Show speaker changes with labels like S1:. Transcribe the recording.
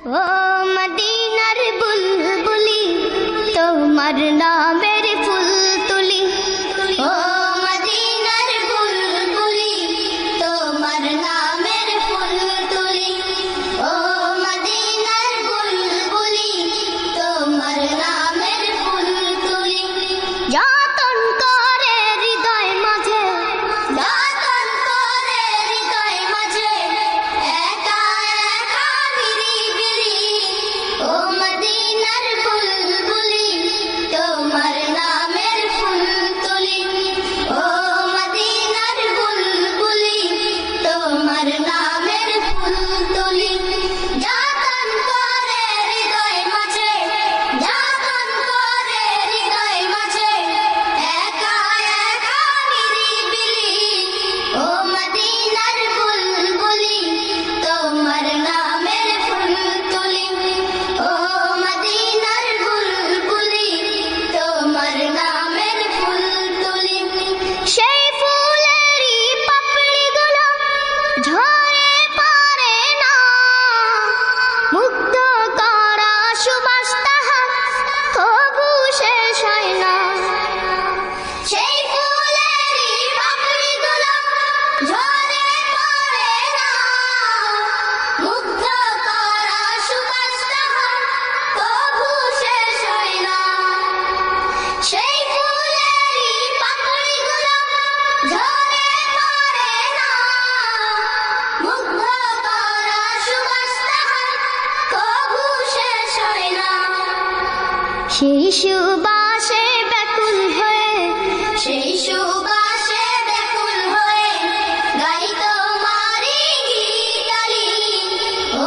S1: ও মদিনার বুলবুলি তোমার না ঝরে পড়ে না। মুক্ত করা সুবাস তাহা কবু শেষ হয় না। সেই ফুলেরই পাপড়িগুলো ঝরে পড়ে না। মুক্ত করা সুবাস তাহা কবু শেষ হয় না। সেই সেই সুবাসে ব্যাকুল হয়ে সেই সুবাসে ব্যাকুল হয়ে গাই তোমারি গীতালি। ও